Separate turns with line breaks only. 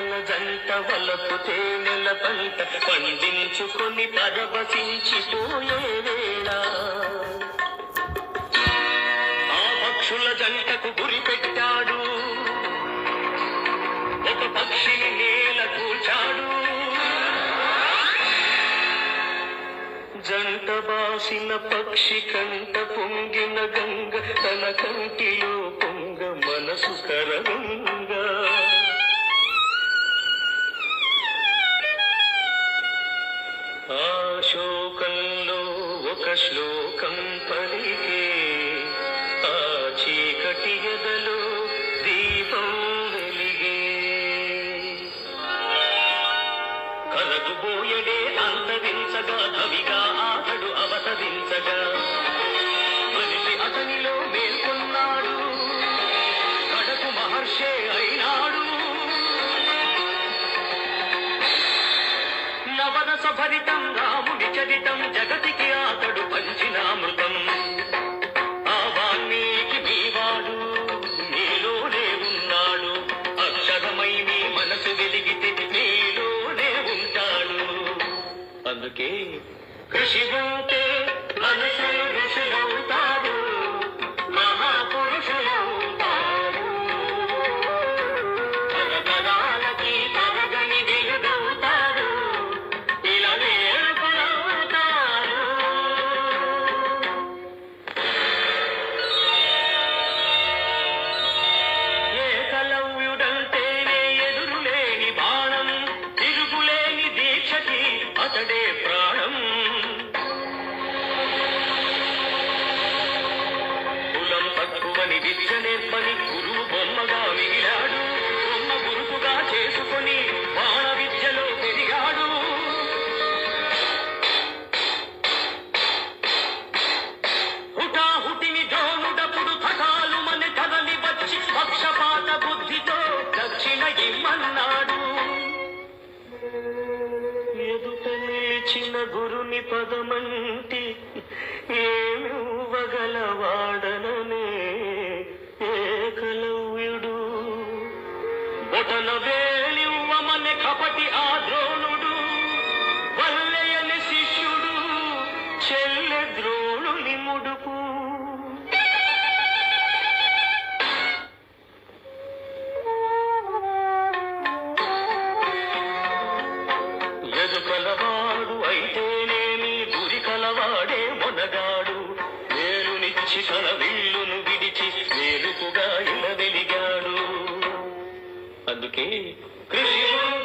పల్లపు తేనెల పంట పండించుకొని పరవశించిపోయే వేళ ఆ పక్షుల జంటకు గురి పెట్టాడు. ఒక పక్షిని నేల కూర్చాడు జంట బాసిన పక్షి కంట పొంగిన గంగ తన కంటిలో పొంగ మనసు కరంగా శ్లోకం పలికే ఆ చీకటి ఎదలో దీపం వెలిగే. కలగుబోయడే అంతరించగా కవిగా ఆతడు అవతరించగా. నవరస సఫలితం రాముని చరితం జగతికి ఆతడు పంచినామృతం ఆ వాల్మీకి మీవాడు నీలోనే ఉన్నాడు. అక్షరమై నీ మనసు వెలిగితే నీలోనే ఉంటాడు. అందుకే కృషి ఉంటే మనసు నేర్పని గురువు బొమ్మగా మిగిలాడు. బొమ్మ గురుకుగా చేసుకొని బాణ విద్యలో పెరిగాడు. హుటాహుటిని జోనుడపుడు తటాలు మన కదలి వచ్చి పక్షపాత బుద్ధితో దక్షిణ ఇమ్మన్నాడు. ఎదుట నిలిచిన గురుని పదమంటి ఎదుకలవాడు అయితేనేమి గురి కలవాడే మొనగాడు. వేలునిచ్చి తన విల్లును విడిచి వేలుకుగా ఇన వెలిగాడు. అందుకే కృషి